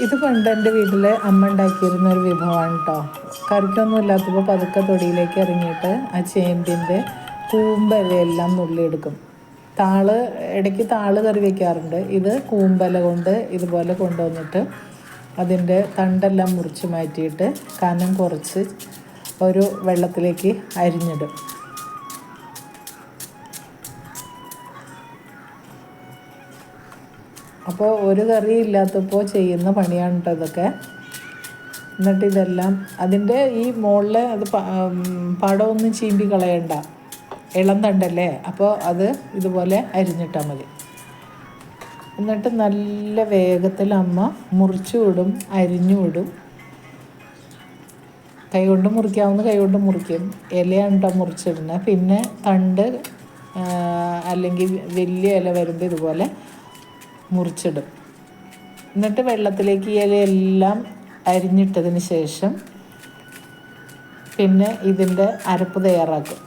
ഇത് പണ്ട് എന്റെ വീട്ടിൽ അമ്മ ഉണ്ടാക്കിയിരുന്ന ഒരു വിഭവമാണ് കേട്ടോ കറിക്കൊന്നും ഇല്ലാത്തപ്പോൾ പതുക്കെ തൊടിയിലേക്ക് ഇറങ്ങിയിട്ട് ആ ചേമ്പിന്റെ കൂമ്പലയെല്ലാം നുള്ളിയെടുക്കും. താൾ ഇടയ്ക്ക് താൾ കറി വയ്ക്കാറുണ്ട് ഇത് കൂമ്പല കൊണ്ട് ഇതുപോലെ കൊണ്ടുവന്നിട്ട് അതിന്റെ തണ്ടെല്ലാം മുറിച്ച് മാറ്റിയിട്ട് കനം കുറച്ച് ഒരു വെള്ളത്തിലേക്ക് അരിഞ്ഞിടും. അപ്പോൾ ഒരു കറി ഇല്ലാത്തപ്പോൾ ചെയ്യുന്ന പണിയാണ് കേട്ടോ ഇതൊക്കെ. എന്നിട്ട് ഇതെല്ലാം അതിന്റെ ഈ മുകളിൽ അത് പടമൊന്നും ചീമ്പി കളയണ്ട. ഇളം തണ്ടല്ലേ? അപ്പോൾ അത് ഇതുപോലെ അരിഞ്ഞിട്ടാൽ മതി. എന്നിട്ട് നല്ല വേഗത്തിൽ അമ്മ മുറിച്ചു വിടും അരിഞ്ഞു വിടും. കൈകൊണ്ട് മുറിക്കാവുന്ന കൈകൊണ്ട് മുറിക്കും. ഇലയാണ് കേട്ടോ മുറിച്ചിടുന്നത് പിന്നെ തണ്ട് അല്ലെങ്കിൽ വലിയ ഇല വരുമ്പോൾ ഇതുപോലെ മുറിച്ചിടും. എന്നിട്ട് വെള്ളത്തിലേക്ക് ഈ ഇലയെല്ലാം അരിഞ്ഞിട്ടതിന് ശേഷം പിന്നെ ഇതിന്റെ അരപ്പ് തയ്യാറാക്കും.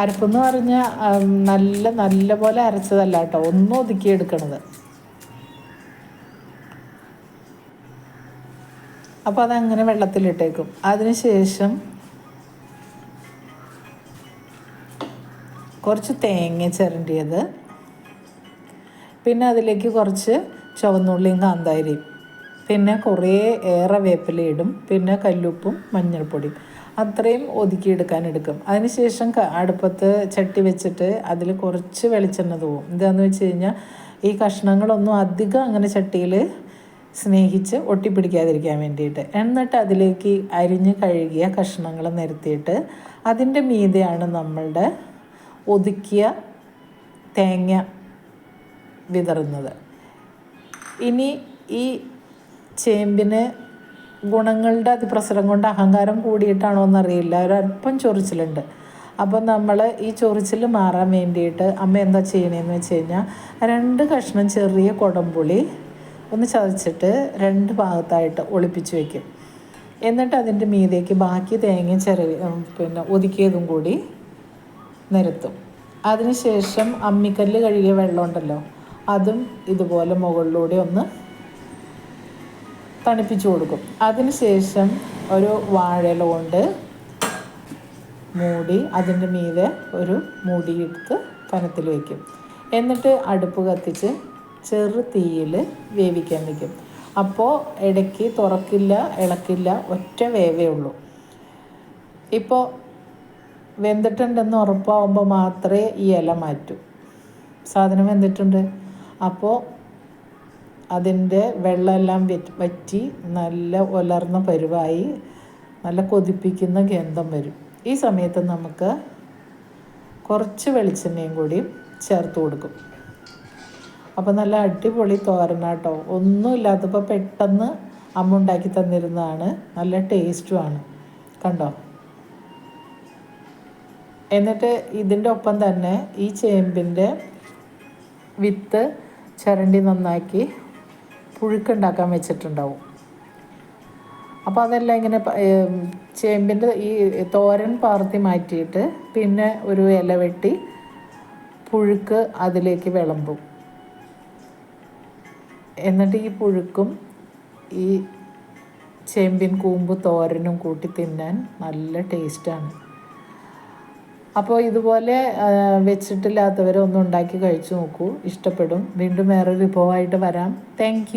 അരപ്പെന്ന് പറഞ്ഞാൽ നല്ല നല്ല പോലെ അരച്ചതല്ല കേട്ടോ ഒന്നും ഒതുക്കിയെടുക്കണത് അപ്പോൾ അതങ്ങനെ വെള്ളത്തിലിട്ടേക്കും. അതിനുശേഷം കുറച്ച് തേങ്ങ ചിരണ്ടിയത് പിന്നെ അതിലേക്ക് കുറച്ച് ചുവന്നുള്ളിയും കാന്താരിയും. പിന്നെ കുറേ ഏറെ വേപ്പില ഇടും. പിന്നെ കല്ലുപ്പും മഞ്ഞൾപ്പൊടിയും. അത്രയും ഒതുക്കിയെടുക്കാൻ എടുക്കും. അതിനുശേഷം അടുപ്പത്ത് ചട്ടി വെച്ചിട്ട് അതിൽ കുറച്ച് വെളിച്ചെണ്ണ തൂവും. എന്താണെന്ന് വെച്ച് കഴിഞ്ഞാൽ ഈ കഷ്ണങ്ങളൊന്നും അധികം അങ്ങനെ ചട്ടിയിൽ സ്നേഹിച്ച് ഒട്ടിപ്പിടിക്കാതിരിക്കാൻ വേണ്ടിയിട്ട്. എന്നിട്ട് അതിലേക്ക് അരിഞ്ഞ് കഴുകിയ കഷ്ണങ്ങൾ നിരത്തിയിട്ട് അതിന്റെ മീതെയാണ് നമ്മളുടെ ഒതുക്കിയ തേങ്ങ വിതറുന്നത്. ഇനി ഈ ചേമ്പിന് ഗുണങ്ങളുടെ അതിപ്രസരം കൊണ്ട് അഹങ്കാരം കൂടിയിട്ടാണോ എന്നറിയില്ല. ഒരല്പം ചൊറിച്ചിലുണ്ട്. അപ്പോൾ നമ്മൾ ഈ ചൊറിച്ചിൽ മാറാൻ വേണ്ടിയിട്ട് അമ്മ എന്താ ചെയ്യണേന്ന് വെച്ച് കഴിഞ്ഞാൽ രണ്ട് കഷ്ണം ചെറിയ കുടംപുളി ഒന്ന് ചതച്ചിട്ട് രണ്ട് ഭാഗത്തായിട്ട് ഒളിപ്പിച്ച് വെക്കും. എന്നിട്ട് അതിന്റെ മീതേക്ക് ബാക്കി തേങ്ങ ചെറിയ പിന്നെ ഒതുക്കിയതും കൂടി നിരത്തും. അതിനുശേഷം അമ്മിക്കല്ല് കഴുകിയ വെള്ളമുണ്ടല്ലോ. അതും ഇതുപോലെ മുകളിലൂടെ ഒന്ന് തണുപ്പിച്ചു കൊടുക്കും. അതിനുശേഷം ഒരു വാഴയില കൊണ്ട് മൂടി അതിന്റെ മീതെ ഒരു മൂടി എടുത്ത് കനത്തിൽ വയ്ക്കും. എന്നിട്ട് അടുപ്പ് കത്തിച്ച് ചെറു തീയിൽ വേവിക്കാൻ വയ്ക്കും. അപ്പോൾ ഇടയ്ക്ക് തുറക്കില്ല ഇളക്കില്ല ഒറ്റ വേവേ ഉള്ളൂ. ഇപ്പോൾ വെന്തിട്ടുണ്ടെന്ന് ഉറപ്പാവുമ്പോൾ മാത്രമേ ഈ ഇല മാറ്റൂ. സാധനം വെന്തിട്ടുണ്ട്? അപ്പോൾ അതിന്റെ വെള്ളമെല്ലാം വെറ്റ് നല്ല ഉലർന്ന പരുവായി നല്ല കൊതിപ്പിക്കുന്ന ഗന്ധം വരും. ഈ സമയത്ത് നമുക്ക് കുറച്ച് വെളിച്ചെണ്ണയും കൂടി ചേർത്ത് കൊടുക്കും. അപ്പോൾ നല്ല അടിപൊളി തോരനാട്ടോ ഒന്നും ഇല്ലാത്തപ്പോൾ പെട്ടെന്ന് അമ്മ ഉണ്ടാക്കി തന്നിരുന്നതാണ്. നല്ല ടേസ്റ്റുമാണ് കണ്ടോ? എന്നിട്ട് ഇതിന്റെ ഒപ്പം തന്നെ ഈ ചേമ്പിന്റെ വിത്ത് ചരണ്ടി നന്നാക്കി പുഴുക്കുണ്ടാക്കാൻ വെച്ചിട്ടുണ്ടാവും. അപ്പോൾ അതെല്ലാം ഇങ്ങനെ ചേമ്പിന്റെ ഈ തോരൻ പാർത്തി മാറ്റിയിട്ട് പിന്നെ ഒരു ഇല വെട്ടി പുഴുക്ക് അതിലേക്ക് വിളമ്പും. എന്നിട്ട് ഈ പുഴുക്കും ഈ ചേമ്പിൻ കൂമ്പ് തോരനും കൂട്ടി തിന്നാൻ നല്ല ടേസ്റ്റാണ് അപ്പോൾ ഇതുപോലെ വെച്ചിട്ടില്ലാത്തവരൊന്നും ഉണ്ടാക്കി കഴിച്ചു നോക്കൂ. ഇഷ്ടപ്പെടും. വീണ്ടും വേറൊരു വിഭവമായിട്ട് വരാം. താങ്ക്